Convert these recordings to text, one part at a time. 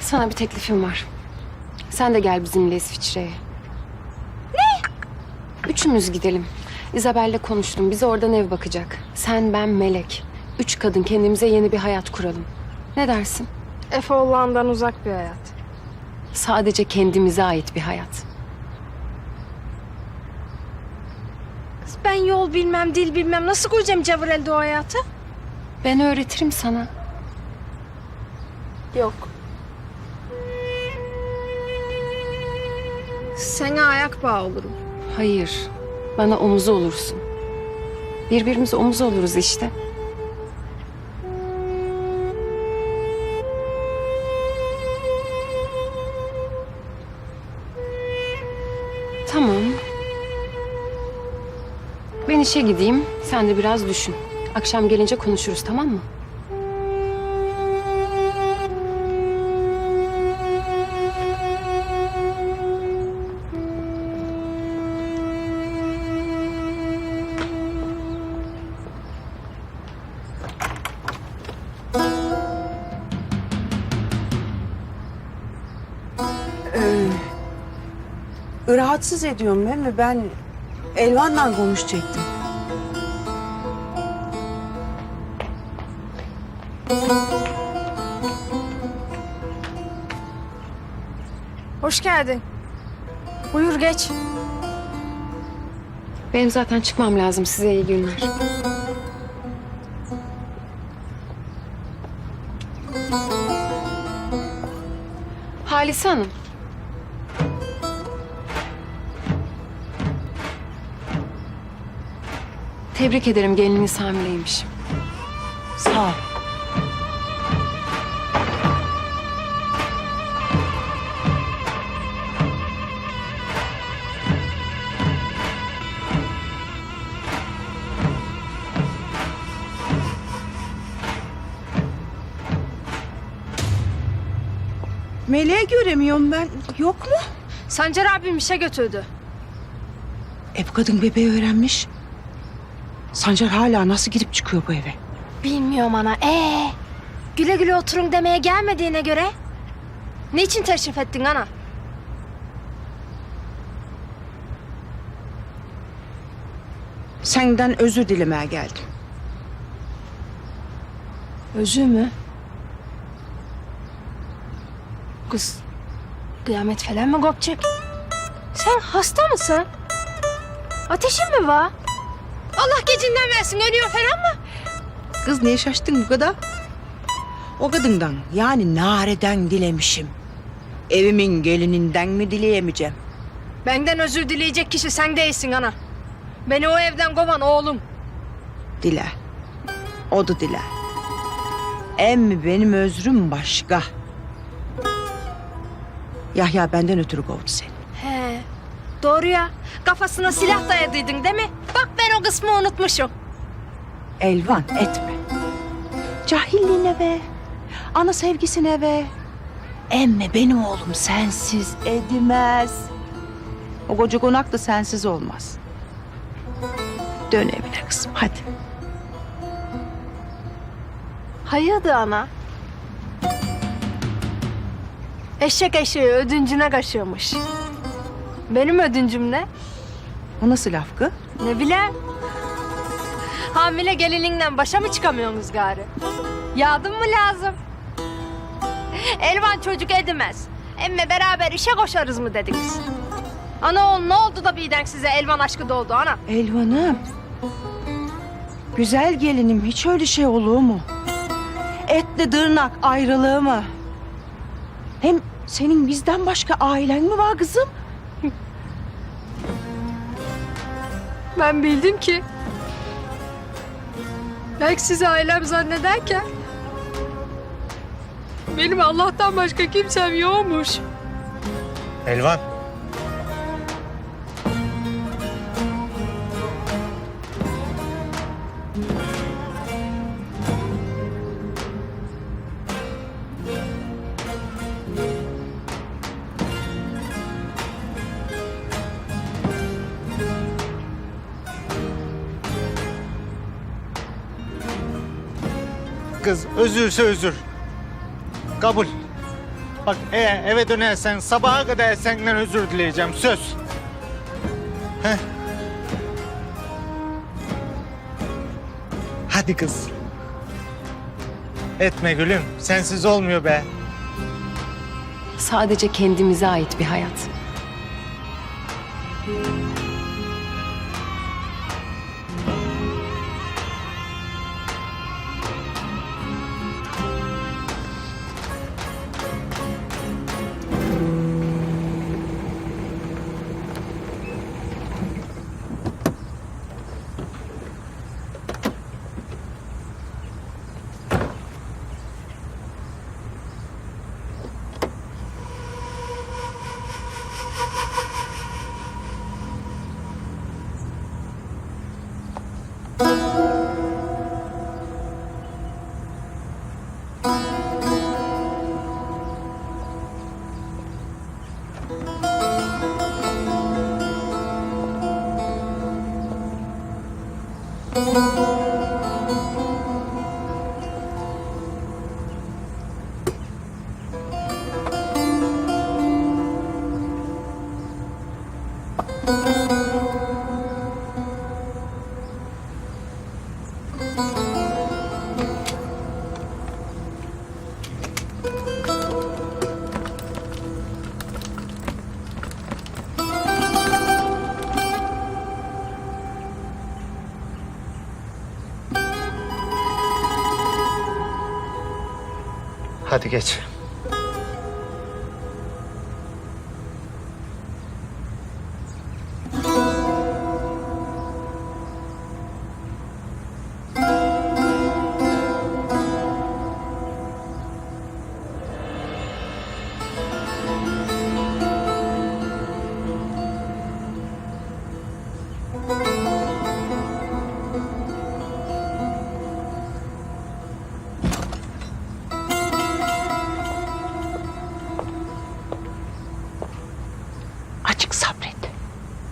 Sana bir teklifim var. Sen de gel bizimle İsviçre'ye. Ne? Üçümüz gidelim. Isabel'le konuştum. Bize oradan ev bakacak. Sen, ben, Melek. Üç kadın kendimize yeni bir hayat kuralım. Ne dersin? Efe Hollanda'dan uzak bir hayat. Sadece kendimize ait bir hayat. Kız ben yol bilmem, dil bilmem. Nasıl koyacağım cavır elde o hayatı? Ben öğretirim sana. Yok. Sana ayak bağı olurum. Hayır. Bana omuz olursun. Birbirimize omuz oluruz işte. İşe gideyim. Sen de biraz düşün. Akşam gelince konuşuruz tamam mı? Rahatsız ediyorum ben mi? Ben Elvan'la konuşacaktım. Hoş geldin. Buyur geç. Benim zaten çıkmam lazım. Size iyi günler. Halise Hanım. Tebrik ederim gelininiz hamileymiş. Sağ ol. Göremiyorum ben. Yok mu? Sancar abim işe götürdü. E bu kadın bebeği öğrenmiş. Sancar hala nasıl girip çıkıyor bu eve? Bilmiyorum ana. Ee, güle güle oturun demeye gelmediğine göre. Niçin teşrif ettin ana? Senden özür dilemeye geldim. Özü mü? Kız, kıyamet falan mı kopacak? Sen hasta mısın? Ateşin mi var? Allah gecinden versin, ölüyor falan mı? Kız niye şaştın bu kadar? O kadından yani Nare'den dilemişim. Evimin gelininden mi dileyemeyeceğim? Benden özür dileyecek kişi sen değilsin ana. Beni o evden kovan oğlum. Dile. O da dile. Emmi benim özrüm başka. Yahya benden ötürü kovdu seni. He, doğru ya. Kafasına silah dayadıydın değil mi? Bak ben o kısmı unutmuşum. Elvan etme. Cahilliğine be. Ana sevgisine be. Emme benim oğlum sensiz edemez. O koca konak da sensiz olmaz. Dön evine kızım hadi. Hayırdır ana? Eşek eşeği ödüncüne kaşıyormuş. Benim ödüncüm ne? O nasıl laf kız? Ne bileyim. Hamile gelininle başa mı çıkamıyorsunuz gari? Yardım mı lazım? Elvan çocuk edemez. Emme beraber işe koşarız mı dediniz? Ana oğlum ne oldu da birden size Elvan aşkı doğdu ana? Elvan'ım. Güzel gelinim hiç öyle şey olur mu? Etle dırnak ayrılığı mı? Hem senin bizden başka ailen mi var kızım? Ben bildim ki. Belki sizi ailem zannederken... Benim Allah'tan başka kimsem yokmuş. Elvan. Kız özürse özür. Kabul. Bak eğer eve dönersen sabaha kadar senden özür dileyeceğim söz. Heh. Hadi kız. Etme gülüm. Sensiz olmuyor be. Sadece kendimize ait bir hayat. Hadi geç.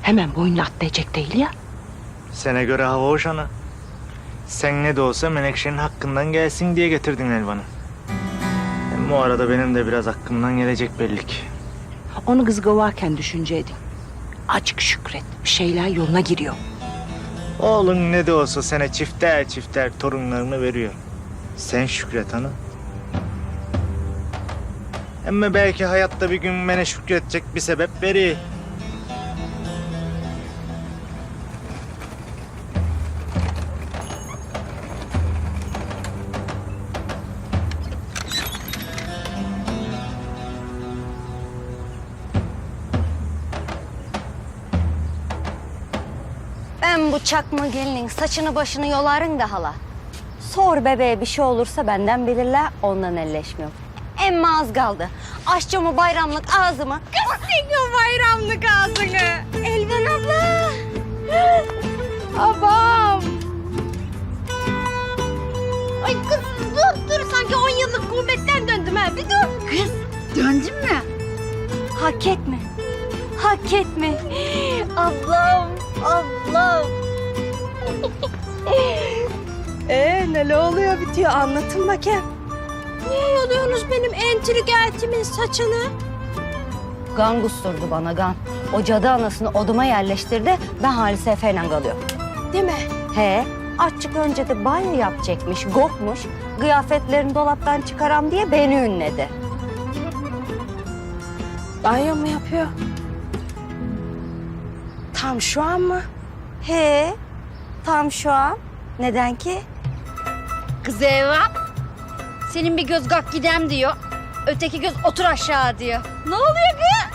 Hemen boynuna atlayacak değil ya. Sene göre hava hoş ana. Sen ne de olsa Menekşe'nin hakkından gelsin diye getirdin Elvan'ı. Hem bu arada benim de biraz hakkımdan gelecek belli ki. Onu kız kovarken düşünceydin. Açık şükret. Bir şeyler yoluna giriyor. Oğlun ne de olsa sana çifter çifter torunlarını veriyor. Sen şükret ana. Ama belki hayatta bir gün bana şükredecek bir sebep veriyor. Ben bu çakma gelinin saçını başını yolarım da hala. Sor bebeğe bir şey olursa benden bilirler, ondan elleşmiyorum. Emma az kaldı. Aşçımı bayramlık ağzımı. Kısın o bayramlık ağzını. Elvan abla. Abam. Ay kız dur dur sanki on yıllık gurbetten döndüm ha bir dur. Kız döndün mü? Hak etme. Hak etme. Ablam, ablam. Ee neler oluyor bitiyor anlatın bakayım. Niye yoluyorsunuz benim entrigatimin saçını? Gan kusturdu bana gan. O cadı anasını oduma yerleştirdi. Ben Halise Efe'yle kalıyorum. Değil mi? He, açık önce de banyo yapacakmış, gokmuş. Kıyafetlerini dolaptan çıkaram diye beni ünledi. Banyo mu yapıyor? Tam şu an mı? He, tam şu an. Neden ki? Kız Eva, senin bir göz gak gidem diyor. Öteki göz otur aşağı diyor. Ne oluyor kız?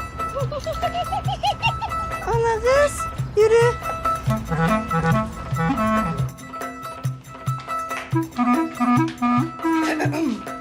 Ana kız, yürü.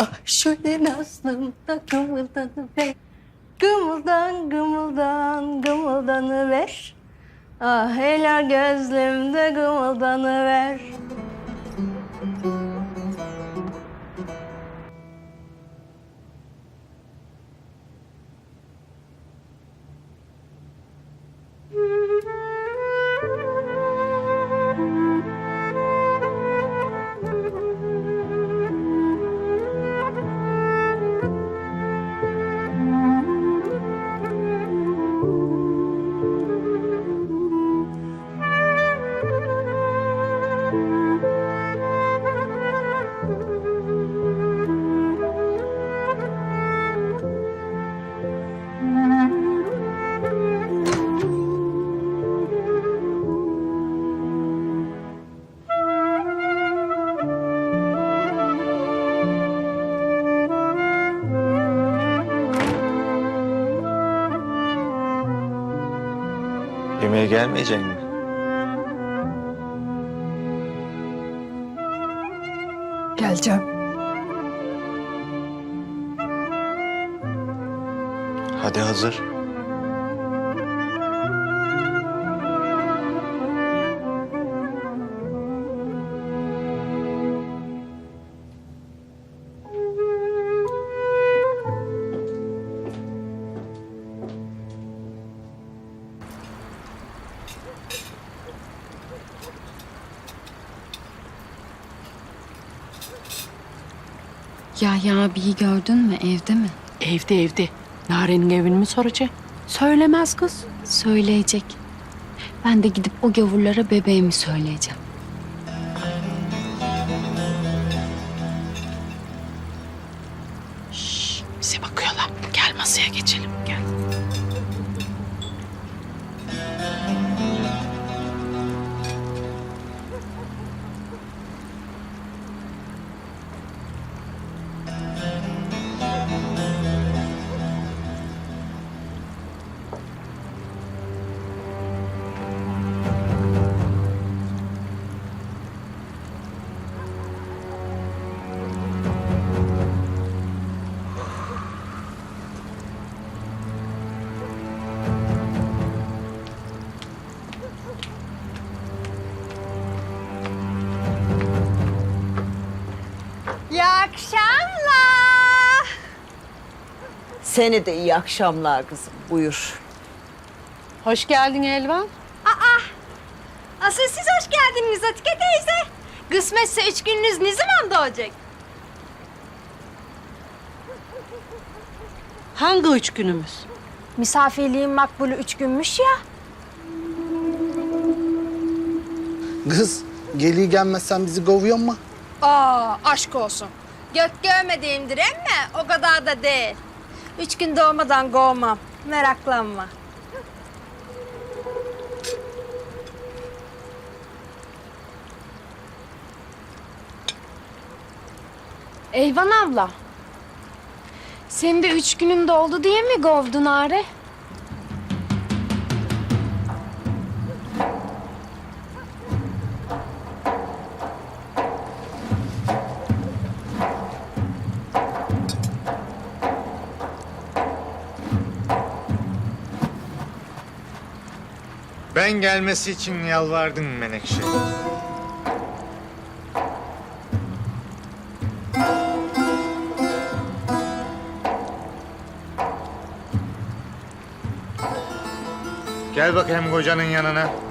Ah şöyle nazlım da kımıldanıver. Gımıldan, gımıldan, gımıldanıver. Ah ela gözlümde gımıldanıver. Yemeğe gelmeyecek mi? Geleceğim. Hadi hazır. Ya ya abiyi gördün mü evde mi? Evde evde. Narenin evini mi soracak? Söylemez kız. Söyleyecek. Ben de gidip o gavurlara bebeğimi söyleyeceğim. Seni de iyi akşamlar kızım. Buyur. Hoş geldin Elvan. Asıl siz hoş geldiniz Atike teyze. Kısmetse üç gününüz ne zaman doğacak? Hangi üç günümüz? Misafirliğin makbulü üç günmüş ya. Kız geliği gelmezsen bizi kovuyor mu? Aa aşk olsun. Gök görmediğimdir ama o kadar da değil. Üç gün doğmadan kovmam. Meraklanma. Eyvan abla. Senin de üç günün doldu diye mi govdun Are? Ben gelmesi için yalvardın Menekşe. Gel bakayım kocanın yanına.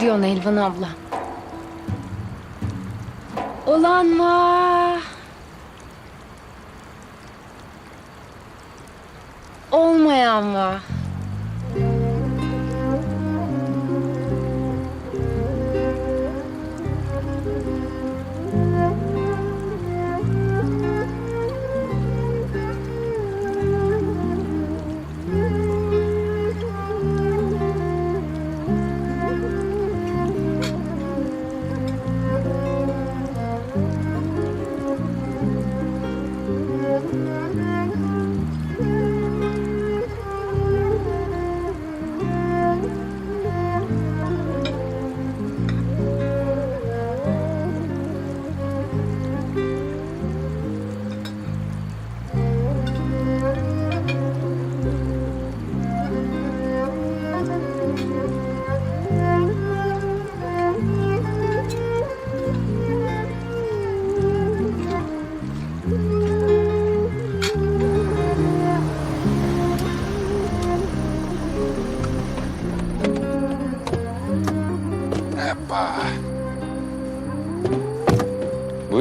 Diyorsun Elvan abla. Olan var.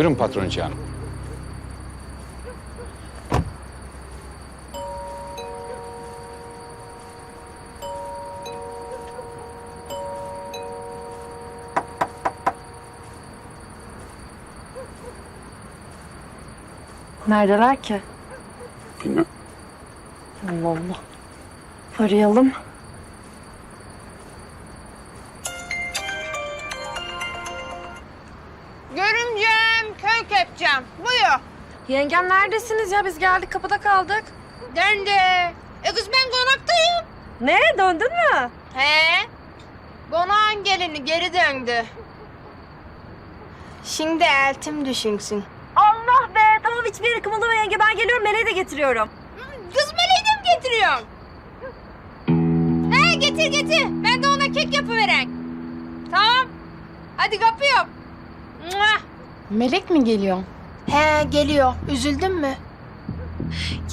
Buyurun patroncu hanım. Neredeler ki? Bilmem. Allah Allah. Arayalım. Yengem neredesiniz ya? Biz geldik kapıda kaldık. Döndü. E kız ben konaktayım. Ne? Döndün mü? He. Konağın gelini geri döndü. Şimdi eltim düşünsün. Allah be! Tamam hiçbir yere kımıldama yenge. Ben geliyorum. Meleği de getiriyorum. Kız meleği de mi getiriyorsun? He getir getir. Ben de ona kek yapıveren. Tamam. Hadi kapıyorum. Mua. Melek mi geliyor? He geliyor. Üzüldün mü?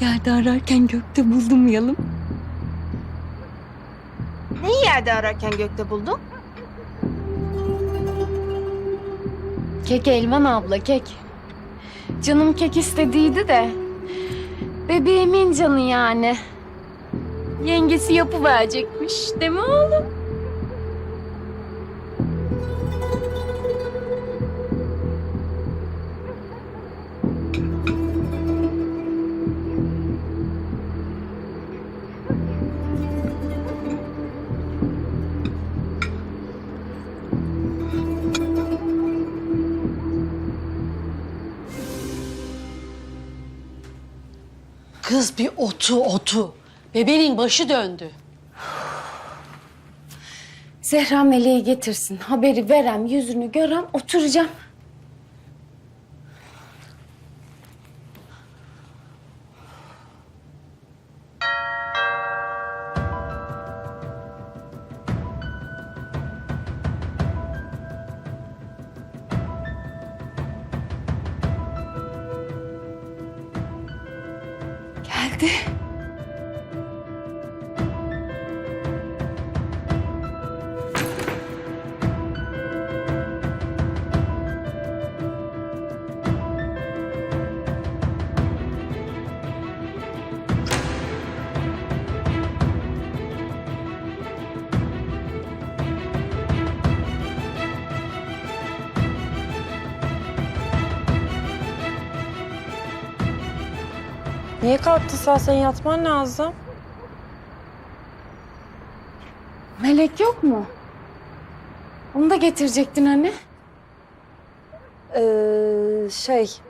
Yerde ararken gökte bulmayalım. Neyi yerde ararken gökte buldun? Kek Elvan abla kek. Canım kek istediydi de. Bebeğimin canı yani. Yengesi yapıverecekmiş değil mi oğlum? Kız bir otu otu. Bebeğin başı döndü. Zehra meleği getirsin. Haberi verem, yüzünü görem, oturacağım. Geldi. Kalktın sen? Senin yatman lazım. Melek yok mu? Onu da getirecektin hani. Ee, şey...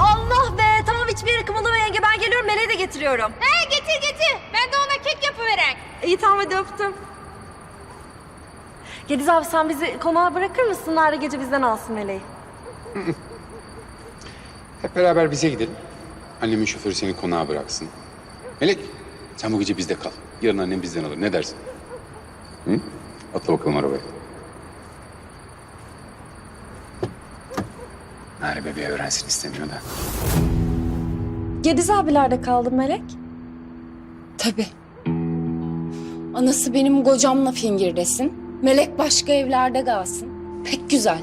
Allah be! Tamam hiçbir yere kımıldama yenge. Ben geliyorum. Meleği de getiriyorum. He getir getir. Ben de ona kek yapıveren. İyi tamam hadi öptüm. Gediz abi sen bizi konağa bırakır mısın? Nare gece bizden alsın Meleği. Hep beraber bize gidelim. Annemin şoförü seni konağa bıraksın. Melek, sen bu gece bizde kal. Yarın annem bizden alır. Ne dersin? Hı? Atla bakalım arabaya. Nare bebeği öğrensin istemiyor da. Gediz abilerde kaldı Melek. Tabii. Anası benim fingirdesin. Melek başka evlerde kalsın. Pek güzel.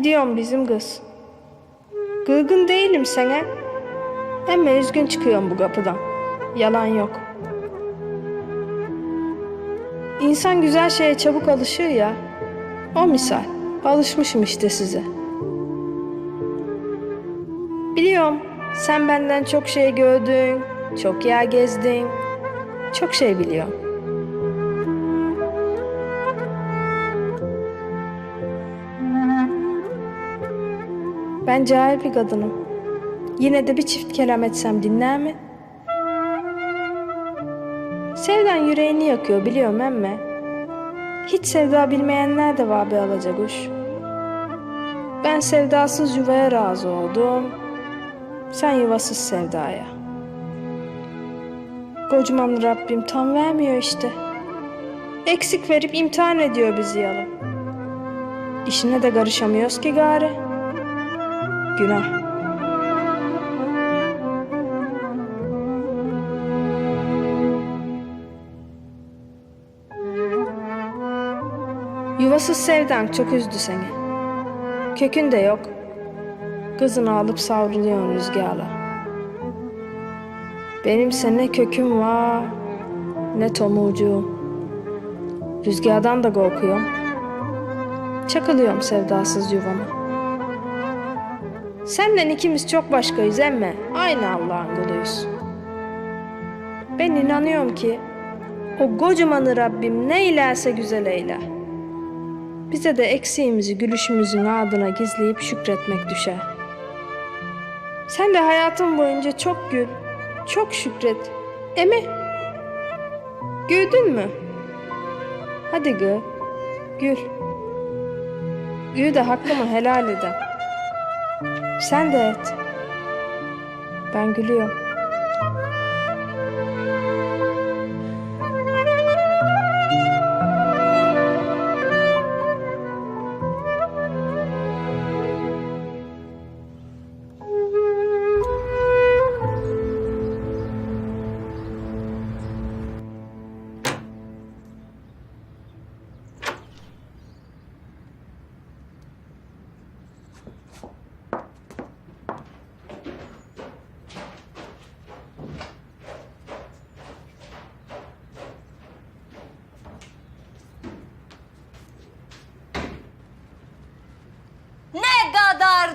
gidiyorum bizim kız. Gırgın değilim sana. Ama üzgün çıkıyorum bu kapıdan. Yalan yok. İnsan güzel şeye çabuk alışır ya. O misal. Alışmışım işte size. Biliyorum sen benden çok şey gördün, çok yer gezdin. Çok şey biliyorum. Ben cahil bir kadınım. Yine de bir çift kelam etsem dinler mi? Sevdan yüreğini yakıyor biliyorum emme. Hiç sevda bilmeyenler de var be alacakuş. Ben sevdasız yuvaya razı oldum. Sen yuvasız sevdaya. Kocaman Rabbim tam vermiyor işte. Eksik verip imtihan ediyor bizi yalı. İşine de karışamıyoruz ki gari. Günah. Yuvasız sevdan çok üzdü seni. Kökün de yok. Kızını alıp savruluyorsun rüzgarla. Benimse ne köküm var ne tomurcuğum. Rüzgardan da korkuyorum. Çakılıyorum sevdasız yuvama. Senden ikimiz çok başkayız emme. Aynı Allah'ın kuluyuz. Ben inanıyorum ki o kocamanı Rabbim ne ilerse güzel eyler. Bize de eksiğimizi gülüşümüzün ardına gizleyip şükretmek düşer. Sen de hayatın boyunca çok gül, çok şükret. Emi, güldün mü? Hadi gül, gül. Gül de hakkımı helal eder. Sen de et. Ben gülüyorum.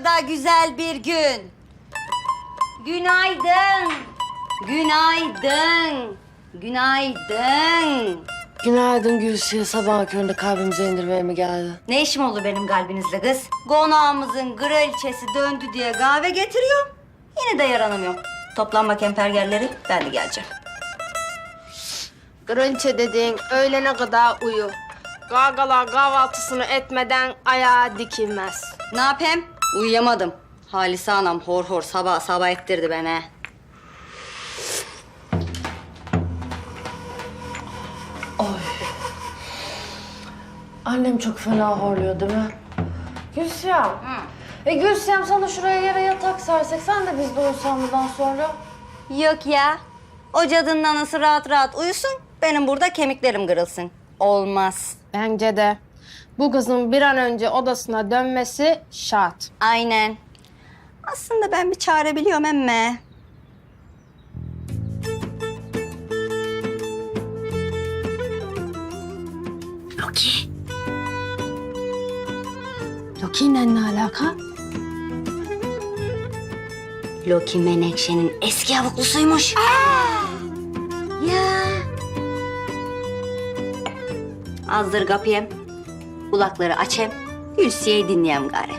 Da güzel bir gün. Günaydın. Günaydın. Günaydın. Günaydın Gülsü'ye sabah köründe kalbimize indirmeye mi geldi? Ne işim oldu benim kalbinizle kız? Konağımızın kraliçesi döndü diye kahve getiriyorum. Yine de yaranamıyorum. Toplanma kempergerleri ben de geleceğim. Kraliçe dediğin öğlene kadar uyu. Gagalar kahvaltısını etmeden ayağa dikilmez. Ne yapayım? Uyuyamadım. Halise anam hor hor sabah sabah ettirdi beni. Annem çok fena horluyor değil mi? Gülsüyem. E Gülsüyem sana şuraya yere yatak sersek sen de bizde uyusan bundan sonra. Yok ya. O cadının anası rahat rahat uyusun. Benim burada kemiklerim kırılsın. Olmaz. Bence de. Bu kızın bir an önce odasına dönmesi şart. Aynen. Aslında ben bir çare biliyorum emme. Loki. Loki'yle ne alaka? Loki Menekşe'nin eski yavuklusuymuş. Ya. Azdır kapıyım. Kulakları açayım. Gülsiye'yi dinleyeyim gari.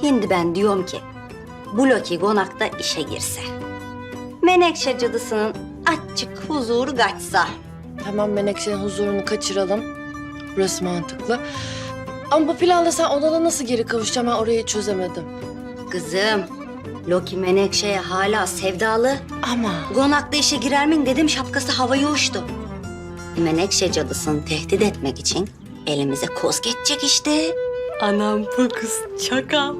Şimdi ben diyorum ki bu Loki konakta işe girse. Menekşe cadısının açık huzuru kaçsa. Tamam Menekşe'nin huzurunu kaçıralım. Burası mantıklı. Ama bu planla sen odana nasıl geri kavuşacağım ben orayı çözemedim. Kızım, Loki Menekşe'ye hala sevdalı. Ama Konakta işe girer miyim dedim şapkası havaya uçtu. Menekşe cadısını tehdit etmek için elimize koz geçecek işte. Anam bu kız çakal.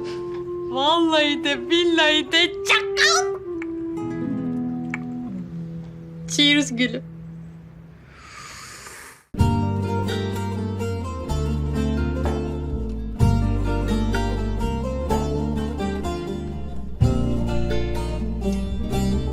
Vallahi de billahi de çakal. Cheers gülüm.